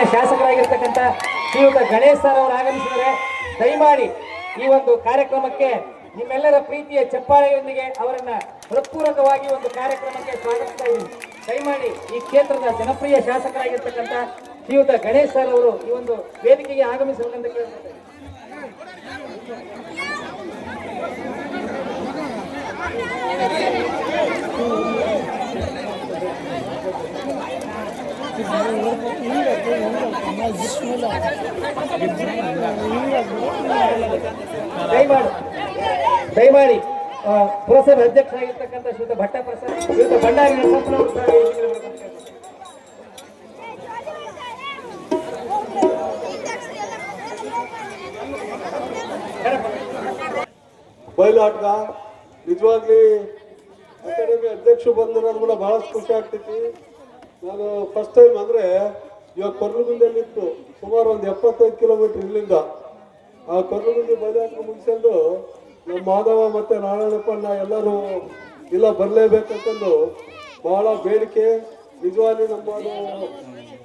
ಮಾನ್ಯ ಶಾಸಕರಾಗಿರ್ತಕ್ಕಂಥ ಶ್ರೀಯುತ ಗಣೇಶ್ ಸರ್ ಅವರು ಆಗಮಿಸಿದರೆ, ದಯಮಾಡಿ ಈ ಒಂದು ಕಾರ್ಯಕ್ರಮಕ್ಕೆ ನಿಮ್ಮೆಲ್ಲರ ಪ್ರೀತಿಯ ಚಪ್ಪಾಳೆಯೊಂದಿಗೆ ಅವರನ್ನ ಹೃತ್ಪೂರ್ವಕವಾಗಿ ಒಂದು ಕಾರ್ಯಕ್ರಮಕ್ಕೆ ಸ್ವಾಗತಿಸ್ತಾ ಇದ್ದೀನಿ. ದಯಮಾಡಿ ಈ ಕ್ಷೇತ್ರದ ಜನಪ್ರಿಯ ಶಾಸಕರಾಗಿರ್ತಕ್ಕಂಥ ಶ್ರೀಯುತ ಗಣೇಶ್ ಸರ್ ಅವರು ಈ ಒಂದು ವೇದಿಕೆಗೆ ಆಗಮಿಸಬೇಕಂತ ಕೇಳ್ತಾರೆ ದಯಮಾಡಿ ಮಾಡಿ ಪುರಸಭೆ ಅಧ್ಯಕ್ಷರಾಗಿರ್ತಕ್ಕಂಥ ಶ್ರೀಯುತ ಭಟ್ಟ ಪ್ರಸಾದ್, ಶ್ರೀಯುತ ಭಂಡಾರಿ ಬಯಲಾಟಗ ನಿಜವಾಗ್ಲಿ ಅಕಾಡೆಮಿ ಅಧ್ಯಕ್ಷ ಬಂದಿರೋದು ಕೂಡ ಬಹಳಷ್ಟು ಖುಷಿ ಆಗ್ತೈತಿ. ನಾನು ಫಸ್ಟ್ ಟೈಮ್ ಅಂದ್ರೆ ಇವಾಗ ಕೊರ್ಲಗುಂದಿಯಲ್ಲಿತ್ತು ಸುಮಾರು ಒಂದು ಎಪ್ಪತ್ತೈದು ಕಿಲೋಮೀಟರ್ ಇಲ್ಲಿಂದ. ಆ ಕೊರ್ಲಗುಂದಿ ಬಯಲಾಟ ಮುಗಿಸ್ಕೊಂಡು ನಮ್ಮ ಮಾಧವ ಮತ್ತೆ ನಾರಾಯಣಪ್ಪಣ್ಣ ಎಲ್ಲರೂ ಇಲ್ಲ ಬರಲೇಬೇಕಂತಂದು ಬಹಳ ಬೇಡಿಕೆ. ನಿಜವಾಗಿ ನಮ್ಮ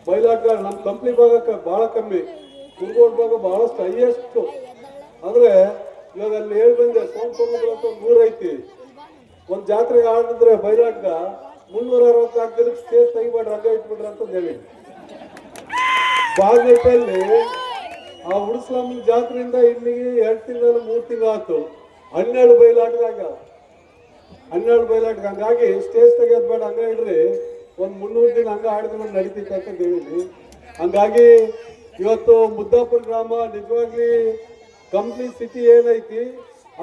ಬಯಲಾಟಗಾರ ನಮ್ಮ ಕಂಪ್ನಿ ಭಾಗಕ್ಕೆ ಬಹಳ ಕಮ್ಮಿ. ಕುರ್ಗೋಡ್ ಭಾಗ ಬಹಳಷ್ಟು, ಹೈಯೆಸ್ಟ್. ಅಂದ್ರೆ ಇವಾಗ ಅಲ್ಲಿ ಹೇಳಿ ಬಂದೆ ಸೋಮ ಅಂತ ಒಂದು ಐತಿ ಒಂದ್ ಜಾತ್ರೆಗೆ ಆಡಿದ್ರೆ ಬೈಲಾಟ್ಗ ಮುನ್ನೂರ ಅರವತ್ತು ಹಾಕಿದ್ರೆ ಸ್ಟೇಜ್ ತೆಗಿಬೇಡ್ರಿ ಹಂಗ ಇಟ್ಬಿಡ್ರಿ ಅಂತ ಹೇಳಿ. ಬಾಗೇಟಲ್ಲಿ ಆ ಹುಡುಸ್ವಾಮಿ ಜಾತ್ರೆಯಿಂದ ಇಲ್ಲಿಗೆ ಎರಡು ತಿಂಗಳು ಮೂರು ತಿಂಗಳು ಆಯ್ತು. ಹನ್ನೆರಡು ಬಯಲಾಟದಾಗ, ಹನ್ನೆರಡು ಬಯಲಾಟ ಹಂಗಾಗಿ ಸ್ಟೇಜ್ ತೆಗಿಯೋದು ಬೇಡ, ಹಂಗ ಇಡ್ರಿ. ಒಂದು ಮುನ್ನೂರು ದಿನ ಹಂಗ ಆಡಿದ್ರೆ ನಡೀತಿತ್ತು ಅಂತ ಹೇಳಿದ್ವಿ. ಹಂಗಾಗಿ ಇವತ್ತು ಮುದ್ದಾಪುರ ಗ್ರಾಮ ನಿಜವಾಗ್ಲಿ ಕಂಪ್ನಿ ಸಿಟಿ ಏನೈತಿ,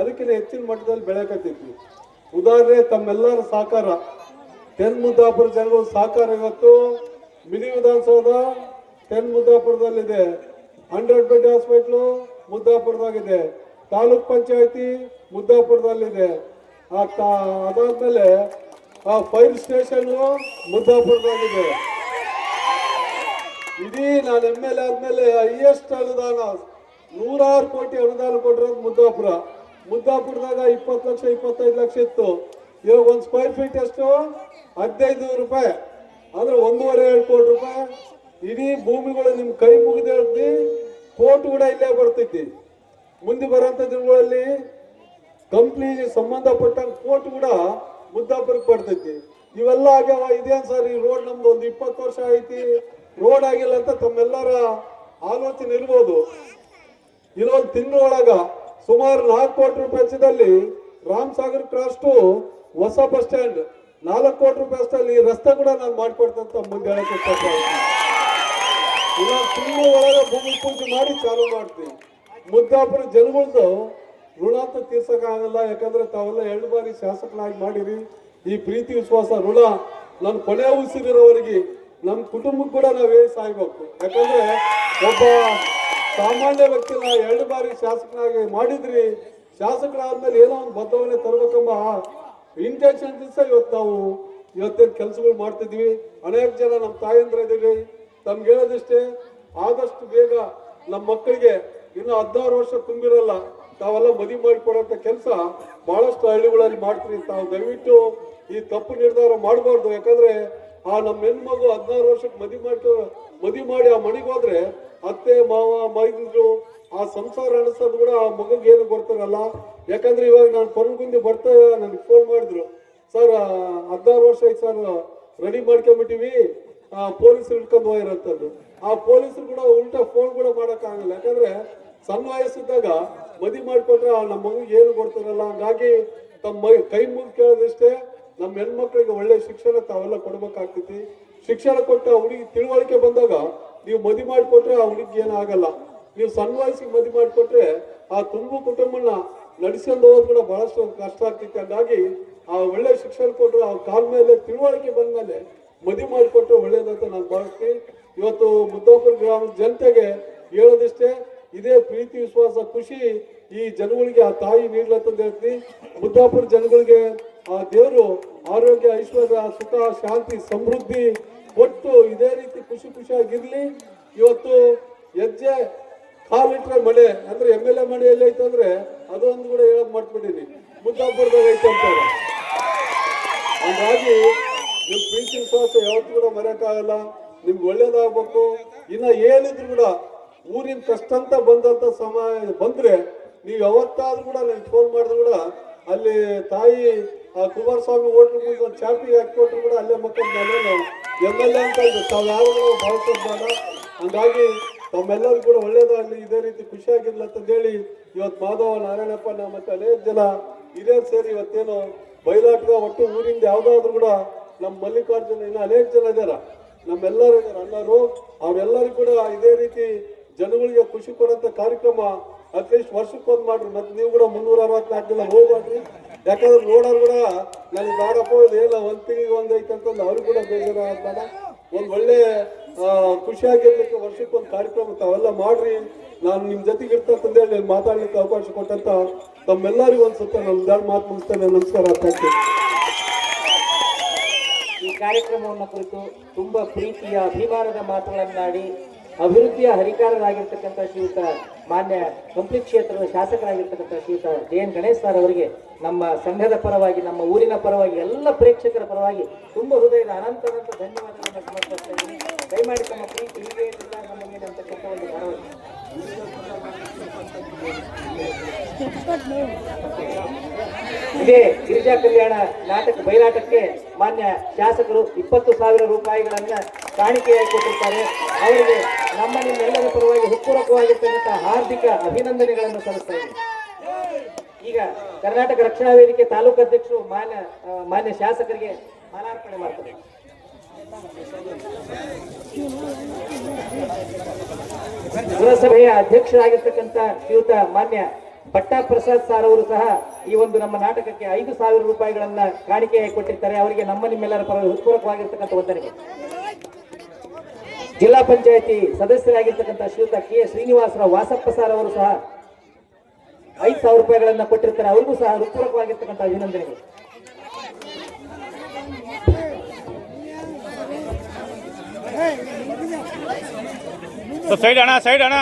ಅದಕ್ಕಿಂತ ಹೆಚ್ಚಿನ ಮಟ್ಟದಲ್ಲಿ ಬೆಳೆಕತ್ತೈತಿ ಉದಾಹರಣೆ ತಮ್ಮೆಲ್ಲರ ಸಹಕಾರ. ತೆನ್ ಮುದ್ದಾಪುರ ಜನರು ಸಹಕಾರ ಇವತ್ತು. ಮಿನಿ ವಿಧಾನಸೌಧ ತೆನ್ ಮುದ್ದಾಪುರದಲ್ಲಿದೆ. ಹಂಡ್ರೆಡ್ ಬೆಡ್ ಹಾಸ್ಪಿಟ್ಲು ಮುದ್ದಾಪುರದಾಗಿದೆ. ತಾಲೂಕ್ ಪಂಚಾಯತಿ ಮುದ್ದಾಪುರದಲ್ಲಿದೆ. ಅದಾದ್ಮೇಲೆ ಆ ಫೈರ್ ಸ್ಟೇಷನ್ ಮುದ್ದಾಪುರದಲ್ಲಿದೆ. ಇಡೀ ನಾನು ಎಂ ಎಲ್ ಎ ಆದ್ಮೇಲೆ ಹೈಯೆಸ್ಟ್ ಅನುದಾನ, ನೂರಾರು ಕೋಟಿ ಅನುದಾನ ಕೊಟ್ಟಿರೋದು ಮುದ್ದಾಪುರ. ಮುದ್ದಾಪುರದಾಗ ಇಪ್ಪತ್ತು ಲಕ್ಷ, ಇಪ್ಪತ್ತೈದು ಲಕ್ಷ ಇತ್ತು. ಇವಾಗ ಒಂದು ಸ್ಕ್ವೇರ್ ಫೀಟ್ ಎಷ್ಟು ಹದಿನೈದು ರೂಪಾಯಿ. ಅಂದ್ರೆ ಒಂದೂವರೆ ಎರಡು ಕೋಟಿ ರೂಪಾಯಿ. ಇಡೀ ಭೂಮಿಗಳು ನಿಮ್ಮ ಕೈ ಮುಗಿದ ಹೇಳ್ತಿ ಕೋರ್ಟ್ ಕೂಡ ಇಲ್ಲೇ ಬರ್ತೈತಿ ಮುಂದೆ ಬರೋಂತ ದಿನಗಳಲ್ಲಿ ಕಂಪ್ನಿಗೆ ಸಂಬಂಧಪಟ್ಟ ಕೋರ್ಟ್ ಕೂಡ ಮುದ್ದಾಪುರಕ್ಕೆ ಬರ್ತೈತಿ ಇವೆಲ್ಲ ಆಗ್ಯಾವ? ಇದೇನ್ ಸರ್ ಈ ರೋಡ್ ನಮ್ದು ಒಂದು ಇಪ್ಪತ್ತು ವರ್ಷ ಐತಿ. ರೋಡ್ ಆಗಿಲ್ಲ ಅಂತ ತಮ್ಮೆಲ್ಲರ ಆಲೋಚನೆ ಇರ್ಬೋದು. ಇನ್ನೊಂದು ತಿಂಗಳೊಳಗ ಸುಮಾರು ನಾಲ್ಕು ಕೋಟಿ ರೂಪಾಯಿ ವೆಚ್ಚದಲ್ಲಿ ರಾಮ್ ಸಾಗರ್ ಕ್ರಾಸ್ ಹೊಸ ಬಸ್ ಸ್ಟ್ಯಾಂಡ್, ನಾಲ್ಕು ಕೋಟಿ ರೂಪಾಯಿ ಅಷ್ಟಲ್ಲಿ ಈ ರಸ್ತೆ ಕೂಡ ನಾನು ಮಾಡಿಕೊಡ್ತಂತ ಮುಂದೆ ಹೇಳಕ್ಕೆ ಇನ್ನೊಂದು ತಿಂಗಳ ಒಳಗೆ ಭೂಮಿ ಪೂಜೆ ಮಾಡಿ ಚಾಲು ಮಾಡ್ತೀವಿ ಮುದ್ದಾಪುರ ಜನಗಳದ್ದು ಋಣ ಅಂತ ತೀರ್ಸೋಕ್ಕಾಗಲ್ಲ, ಯಾಕಂದ್ರೆ ತಾವೆಲ್ಲ ಎರಡು ಬಾರಿ ಶಾಸಕನಾಗಿ ಮಾಡಿರಿ. ಈ ಪ್ರೀತಿ, ವಿಶ್ವಾಸ, ಋಣ ನನ್ನ ಕೊನೆ ಉಸಿರಿರೋವರಿಗೆ ನಮ್ಮ ಕುಟುಂಬಕ್ಕೆ ಕೂಡ ನಾವು ನಾವೇ ಸಾಯ್ಬೇಕು. ಯಾಕಂದ್ರೆ ಒಬ್ಬ ಸಾಮಾನ್ಯ ವ್ಯಕ್ತಿನ ಎರಡು ಬಾರಿ ಶಾಸಕನಾಗಿ ಮಾಡಿದ್ರಿ. ಶಾಸಕರಾದ್ಮೇಲೆ ಏನೋ ಒಂದು ಬದಲಾವಣೆ ತರಬೇಕೆಂಬ ಇಂಟೆನ್ಷನ್ ದಿವಸ ಇವತ್ತು ನಾವು ಇವತ್ತಿನ ಕೆಲಸಗಳು ಮಾಡ್ತಿದ್ವಿ ಅನೇಕ ಜನ ನಮ್ಮ ತಾಯಂದ್ರ ಇದ್ದೀವಿ ತಮ್ಗೆ ಹೇಳೋದಿಷ್ಟೇ, ಆದಷ್ಟು ಬೇಗ ನಮ್ಮ ಮಕ್ಕಳಿಗೆ ಇನ್ನು ಹದಿನಾರು ವರ್ಷ ತುಂಬಿರಲ್ಲ, ತಾವೆಲ್ಲ ಮದುವೆ ಮಾಡಿಕೊಡೋಂಥ ಕೆಲಸ ಬಹಳಷ್ಟು ಹಳ್ಳಿಗಳಲ್ಲಿ ಮಾಡ್ತೀವಿ ತಾವು ದಯವಿಟ್ಟು ಈ ತಪ್ಪು ನಿರ್ಧಾರ ಮಾಡಬಾರ್ದು. ಯಾಕಂದ್ರೆ ಆ ನಮ್ಮ ಹೆಣ್ಮಗು ಹದಿನಾರು ವರ್ಷಕ್ಕೆ ಮದಿ ಮಾಡ್ಕೊ, ಮದಿ ಮಾಡಿ ಆ ಮನೆಗೆ ಹೋದ್ರೆ ಅತ್ತೆ, ಮಾವ ಮೈದ್ರು ಆ ಸಂಸಾರ ಅನಿಸೋದು ಕೂಡ ಆ ಮಗುಗೆ ಏನು ಬರ್ತಾರಲ್ಲ ಯಾಕಂದ್ರೆ ಇವಾಗ ನಾನು ಕೊರಗುಂದಿ ಬರ್ತಾ ನನಗೆ ಫೋನ್ ಮಾಡಿದ್ರು. ಸರ್ ಹದಿನಾರು ವರ್ಷ ಆಯ್ತು ಸರ್ ರೆಡಿ ಮಾಡ್ಕೊಂಬಿಟ್ಟಿವಿ ಪೊಲೀಸರು ಇಟ್ಕೊಂಡು ಹೋಗಿರೋಂಥದ್ದು ಆ ಪೊಲೀಸರು ಕೂಡ ಉಲ್ಟಾ ಫೋನ್ ಕೂಡ ಮಾಡೋಕ್ಕಾಗಲ್ಲ ಯಾಕಂದ್ರೆ ಸಣ್ಣ ವಯಸ್ಸಿದ್ದಾಗ ಮದಿ ಮಾಡಿಕೊಟ್ರೆ ಆ ನಮ್ಮ ಮಗುಗೆ ಏನು ಕೊಡ್ತಾರಲ್ಲ ಹಂಗಾಗಿ ತಮ್ಮ ಕೈ ಮುಗಿ ಕೇಳೋದಿಷ್ಟೇ ನಮ್ಮ ಹೆಣ್ಮಕ್ಳಿಗೆ ಒಳ್ಳೆ ಶಿಕ್ಷಣ ತಾವೆಲ್ಲ ಕೊಡ್ಬೇಕಾಗ್ತೈತಿ. ಶಿಕ್ಷಣ ಕೊಟ್ಟ ಹುಡುಗಿ ತಿಳುವಳಿಕೆ ಬಂದಾಗ ನೀವು ಮದಿ ಮಾಡಿಕೊಟ್ರೆ ಆ ಹುಡುಗಿ ಏನು ಆಗಲ್ಲ ನೀವು ಸಣ್ಣ ವಯಸ್ಸಿಗೆ ಮದಿ ಮಾಡಿಕೊಟ್ರೆ ಆ ತುಂಬು ಕುಟುಂಬನ ನಡೆಸ್ಕೊಂಡು ಹೋಗೋದು ಕೂಡ ಬಹಳಷ್ಟು ಕಷ್ಟ ಆಗ್ತೈತಿ. ಹಂಗಾಗಿ ಆ ಒಳ್ಳೆ ಶಿಕ್ಷಣ ಕೊಟ್ಟರು ಆ ಕಾಲ ಮೇಲೆ ತಿಳುವಳಿಕೆ ಬಂದ್ಮೇಲೆ ಮದಿ ಮಾಡಿಕೊಟ್ರೆ ಒಳ್ಳೇದಂತ ನಾನು ಭಾವಿಸ್ತೀನಿ. ಇವತ್ತು ಮುದ್ದಾಪುರ ಗ್ರಾಮದ ಜನತೆಗೆ ಹೇಳೋದಿಷ್ಟೇ, ಇದೇ ಪ್ರೀತಿ, ವಿಶ್ವಾಸ, ಖುಷಿ ಈ ಜನಗಳಿಗೆ ಆ ತಾಯಿ ನೀಡ್ಲತ್ತಂತ ಹೇಳ್ತೀನಿ. ಮುದ್ದಾಪುರ ಜನಗಳಿಗೆ ಆ ದೇವರು ಆರೋಗ್ಯ, ಐಶ್ವರ್ಯ, ಸುಖ, ಶಾಂತಿ, ಸಮೃದ್ಧಿ ಒಟ್ಟು ಇದೇ ರೀತಿ ಖುಷಿ ಖುಷಿಯಾಗಿರ್ಲಿ. ಇವತ್ತು ಹೆಜ್ಜೆ ಕಾಲಿಟ್ರೆ ಮಳೆ, ಅಂದ್ರೆ ಎಂ ಎಲ್ ಎ ಮಳೆ ಎಲ್ಲೈತೆ ಅಂದ್ರೆ ಅದೊಂದು ಕೂಡ ಹೇಳಕ್ ಮಾಡ್ಬಿಟ್ಟಿನಿ ಮುದ್ದಾಪುರದಾಗ ಐತೆ ಅಂತಾರೆ. ಹಂಗಾಗಿ ನಿಮ್ ಪ್ರೀತಿ ವಿಶ್ವಾಸ ಯಾವತ್ತೂ ಕೂಡ ಮರೆಯಕ್ಕಾಗಲ್ಲ ನಿಮ್ಗೆ ಒಳ್ಳೇದಾಗ್ಬೇಕು. ಇನ್ನ ಏನಿದ್ರು ಕೂಡ ಊರಿನ ಕಷ್ಟ ಅಂತ ಬಂದಂತ ಸಮಯ ಬಂದ್ರೆ ನೀವು ಯಾವತ್ತಾದ್ರೂ ಕೂಡ ನನಗೆ ಫೋನ್ ಮಾಡಿದ್ರು ಕೂಡ ಅಲ್ಲಿ ತಾಯಿ ಆ ಕುಮಾರಸ್ವಾಮಿ ಓಟ್ರು ಒಂದು ಚಾಪಿ ಹಾಕೊಟ್ರು ಕೂಡ ಅಲ್ಲೇ ಮಕ್ಕಳು ನಾವು ಎಂ ಎಲ್ ಎ ಅಂತ ಇದೆ. ತಾವ್ಯಾರು ಯಾರು ಹಾಗಾಗಿ ಬೇಡ ಹಂಗಾಗಿ ತಮ್ಮೆಲ್ಲರೂ ಕೂಡ ಒಳ್ಳೇದಾಗಲಿ. ಇದೇ ರೀತಿ ಖುಷಿಯಾಗಿರ್ಲಿ ಅಂತಂದೇಳಿ ಇವತ್ತು ಮಾಧವ ನಾರಾಯಣಪ್ಪ ನಾ ಮತ್ತೆ ಅನೇಕ ಜನ ಹಿರಿಯರು ಸೇರಿ ಇವತ್ತೇನು ಬಯಲಾಟದ ಒಟ್ಟು ಊರಿಂದ ಯಾವುದಾದ್ರೂ ಕೂಡ ನಮ್ಮ ಮಲ್ಲಿಕಾರ್ಜುನ ಇನ್ನು ಅನೇಕ ಜನ ಇದಾರ ನಮ್ಮೆಲ್ಲರೂ ಅಣ್ಣರು, ಅವರೆಲ್ಲರೂ ಕೂಡ ಇದೇ ರೀತಿ ಜನಗಳಿಗೆ ಖುಷಿ ಕೊಡುವಂಥ ಕಾರ್ಯಕ್ರಮ ಅಟ್ಲೀಸ್ಟ್ ವರ್ಷಕ್ಕೊಂದು ಮಾಡ್ರಿ. ಮತ್ತೆ ನೀವು ಕೂಡ ಮುನ್ನೂರ ಅರವತ್ನಾಲ್ಕು ದಿನ ಹೋಗ್ಬೇಡ್ರಿ ಯಾಕಂದ್ರೆ ನೋಡೋರು ಕೂಡ ನನಗೆ ಬಾಡಪ್ಪ ಇದು ಒಂದ್ ತಿಂಗಳಿಗೆ ಒಂದು ಐತೆ ಅಂತಂದು ಅವ್ರಿಗೆ ಕೂಡ ಬೇಜಾರ ಆಗ್ಬೇಡ ಒಂದು ಒಳ್ಳೆ ಖುಷಿಯಾಗಿರ್ಲಿಕ್ಕೆ ವರ್ಷಕ್ಕೊಂದು ಕಾರ್ಯಕ್ರಮ ತಾವೆಲ್ಲ ಮಾಡ್ರಿ. ನಾನು ನಿಮ್ಮ ಜೊತೆಗೆ ಇರ್ತಂತಂದ ಹೇಳಿ ಮಾತಾಡ್ಲಿಕ್ಕೆ ಅವಕಾಶ ಕೊಟ್ಟಂತ ತಮ್ಮೆಲ್ಲರಿಗೂ ಒಂದ್ಸತ್ತ ನನ್ನ ಎರಡು ಮಾತು ಮುಗಿಸ್ತೇನೆ. ನಮಸ್ಕಾರ. ಥ್ಯಾಂಕ್ ಈ ಕಾರ್ಯಕ್ರಮವನ್ನು ಕುರಿತು ತುಂಬಾ ಪ್ರೀತಿಯ, ಅಭಿಮಾನದ ಮಾತುಗಳನ್ನಾಡಿ ಅಭಿವೃದ್ಧಿಯ ಹರಿಕಾರರಾಗಿರ್ತಕ್ಕಂಥ ಶ್ರೀಯುತ ಮಾನ್ಯ ಕಂಪ್ಲಿ ಕ್ಷೇತ್ರದ ಶಾಸಕರಾಗಿರ್ತಕ್ಕಂಥ ಶ್ರೀಯುತ ಜೆ ಎನ್ ಗಣೇಶ್ ಸರ್ ಅವರಿಗೆ ನಮ್ಮ ಸಂಘದ ಪರವಾಗಿ, ನಮ್ಮ ಊರಿನ ಪರವಾಗಿ, ಎಲ್ಲ ಪ್ರೇಕ್ಷಕರ ಪರವಾಗಿ ತುಂಬ ಹೃದಯದ ಅನಂತ ಅನಂತ ಧನ್ಯವಾದಗಳನ್ನು ಸಮರ್ಪಿಸ್ತಾ ಇದ್ದೀನಿ. ದಯಮಾಡಿ ತಮ್ಮ ಪ್ರೀತಿ ಹೀಗೆ ಇಲ್ಲ ಅಂತಕ್ಕಂಥ ಒಂದು ಭರವಸೆ ಇದೇ ಗಿರಿಜಾ ಕಲ್ಯಾಣ ನಾಟಕ ಬಯಲಾಟಕ್ಕೆ ಮಾನ್ಯ ಶಾಸಕರು ಇಪ್ಪತ್ತು ಸಾವಿರ ರೂಪಾಯಿಗಳನ್ನ ಕಾಣಿಕೆಯಾಗಿ ಕೊಟ್ಟಿರ್ತಾರೆ. ಅವರಿಗೆ ನಮ್ಮ ನಿಮ್ಮೆಲ್ಲರ ಪರವಾಗಿ ಹುಕ್ಕುರಕವಾಗಿರ್ತಕ್ಕಂಥ ಹಾರ್ದಿಕ ಅಭಿನಂದನೆಗಳನ್ನು ಸಲ್ಲಿಸ್ತಾ ಇದ್ದೀನಿ. ಈಗ ಕರ್ನಾಟಕ ರಕ್ಷಣಾ ವೇದಿಕೆ ತಾಲೂಕು ಅಧ್ಯಕ್ಷರು ಮಾನ್ಯ ಮಾನ್ಯ ಶಾಸಕರಿಗೆ ಮಾಲಾರ್ಪಣೆ ಮಾಡ್ತಾರೆ ಪುರಸಭೆಯ ಅಧ್ಯಕ್ಷರಾಗಿರ್ತಕ್ಕಂಥ ಶ್ರೀಯುತ ಮಾನ್ಯ ಭಟ್ಟಾ ಪ್ರಸಾದ್ ಸಾರ್ ಅವರು ಸಹ ಈ ಒಂದು ನಮ್ಮ ನಾಟಕಕ್ಕೆ ಐದು ಸಾವಿರ ರೂಪಾಯಿಗಳನ್ನ ಕಾಣಿಕೆಯಾಗಿ ಕೊಟ್ಟಿರ್ತಾರೆ. ಅವರಿಗೆ ನಮ್ಮ ನಿಮ್ಮೆಲ್ಲರ ಪರವಾಗಿ ಹೃತ್ಪೂರ್ವಕವಾಗಿರ್ತಕ್ಕಂಥ ವಂದನೆಗೆ ಜಿಲ್ಲಾ ಪಂಚಾಯತಿ ಸದಸ್ಯರಾಗಿರ್ತಕ್ಕಂಥ ಶ್ರೀಯುತ ಕೆ ಶ್ರೀನಿವಾಸರ ವಾಸಪ್ಪ ಸರ್ ಅವರು ಸಹ ಐದು ಸಾವಿರ ರೂಪಾಯಿಗಳನ್ನು ಕೊಟ್ಟಿರ್ತಾರೆ. ಅವ್ರಿಗೂ ಸಹ ಹೃತ್ಪೂರ್ವಕವಾಗಿರ್ತಕ್ಕಂಥ ಅಭಿನಂದನೆಗಳು. ಸೈಡ್ ಅಣ್ಣ ಸೈಡ್ ಅಣ್ಣ.